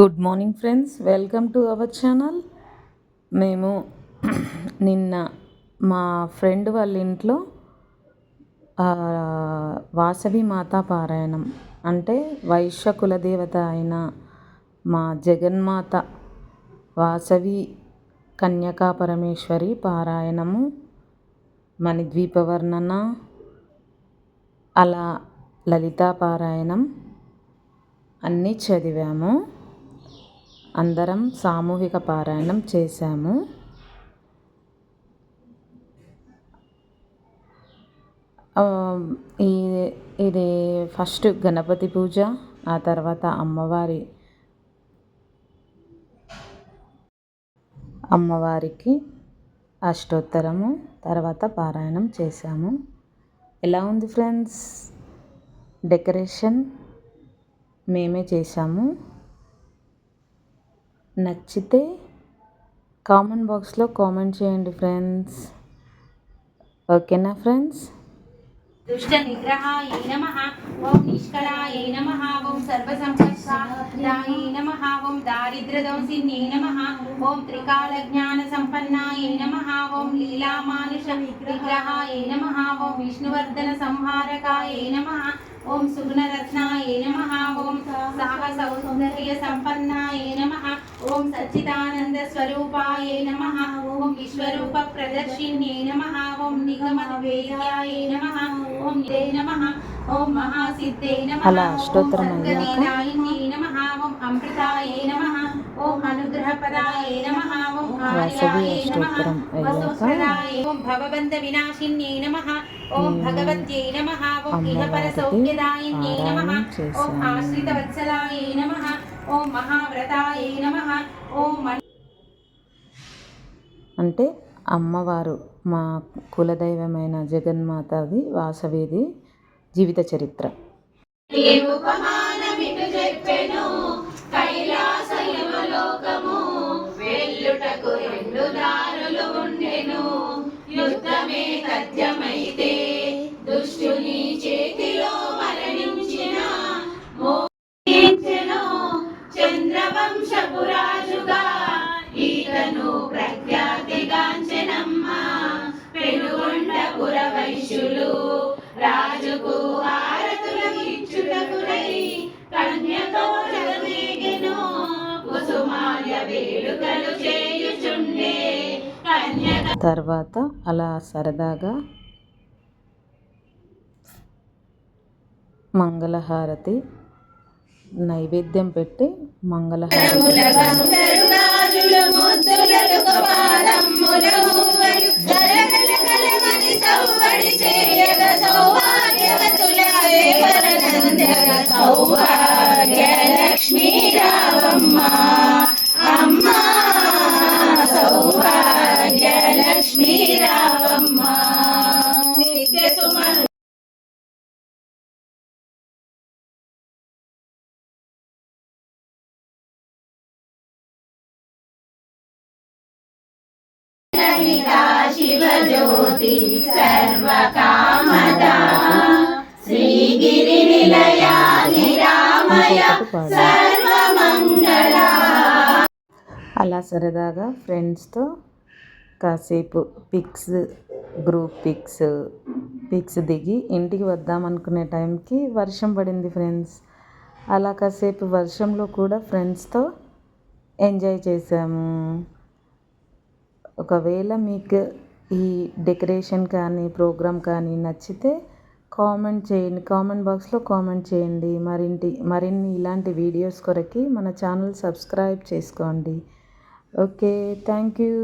Good morning friends welcome to our channel. మేము నిన్న మా ఫ్రెండ్ వాళ్ళ ఇంట్లో వాసవి మాతా పారాయణం. అంటే వైశ్య కులదేవత అయిన మా జగన్మాత వాసవి కన్యకా పరమేశ్వరి పారాయణము మణిద్వీపవర్ణన అలా లలితా పారాయణం అన్నీ చదివాము. అందరం సామూహిక పారాయణం చేశాము. ఈ ఇది ఫస్ట్ గణపతి పూజ ఆ తర్వాత అమ్మవారి అమ్మవారికి అష్టోత్తరము తర్వాత పారాయణం చేశాము. ఎలా ఉంది ఫ్రెండ్స్? డెకరేషన్ మేమే చేశాము. నచ్చితే కామెంట్ బాక్స్లో కామెంట్ చేయండి ఫ్రెండ్స్. ఓకేనా ఫ్రెండ్స్? దుష్ట నిగ్రహాయ నమ ఓం నిష్కళాయ నమ ఓం సర్వసంపత్సాయ నమ ఓం దారిద్ర్యదోషిన్యై నమ ఓం త్రికాల జ్ఞాన సంపన్నాయ నమ ఓం లీలామానుష విగ్రహాయ నమ ఓం విష్ణువర్ధన సంహారకాయ నమ ఓం సుగుణరత్నాయ నమ ఓం సాహస సౌందర్య సంపన్నాయ నమ ఓం సచ్చిదానంద స్వరూపాయ నమ ఓం విశ్వరూప ప్రదర్శిన్యై నమ ఓం నిగమ వేద్యాయ నమ ఓం నిదే నమ ఓం మహాసిద్ధే నమ అలా అష్టోత్తరం నమ ఓం అమృతాయ నమ ఓం అనుగ్రహపదాయ నమ ఓం వాసవి అష్టోత్తరం ఓం భవబంధ వినాశిన్యై నమ ఓం భగవత్యై నమ ఓం ఇహపర సౌఖ్యదాయిన్యై నమ ఓం. ఆశ్రిత వత్సలాయ నమ ఓం మహావ్రతాయ నమ. ఓం మణి అంటే అమ్మవారు మా కులదైవమైన జగన్మాతది వాసవిది జీవిత చరిత్ర. ఉపమానమిటు తర్వాత అలా సరదాగా మంగళహారతి నైవేద్యం పెట్టి మంగళహారతి చేయగ సౌభాగ్య సర్వకామద శ్రీగిరి సర్వమంగళ అలా సరదాగా ఫ్రెండ్స్తో కాసేపు పిక్స్ గ్రూప్ పిక్స్ పిక్స్ దిగి ఇంటికి వద్దాం అనుకునే టైంకి వర్షం పడింది ఫ్రెండ్స్. అలా కాసేపు వర్షంలో కూడా ఫ్రెండ్స్తో ఎంజాయ్ చేసాము ఒకవేళ మీకు ఈ డెకరేషన్ కానీ ప్రోగ్రామ్ కానీ నచ్చితే కామెంట్ చేయండి. కామెంట్ బాక్స్లో కామెంట్ చేయండి. మరింటి మరిన్ని ఇలాంటి వీడియోస్ కొరకి మన ఛానల్ సబ్స్క్రైబ్ చేసుకోండి. Okay thank you.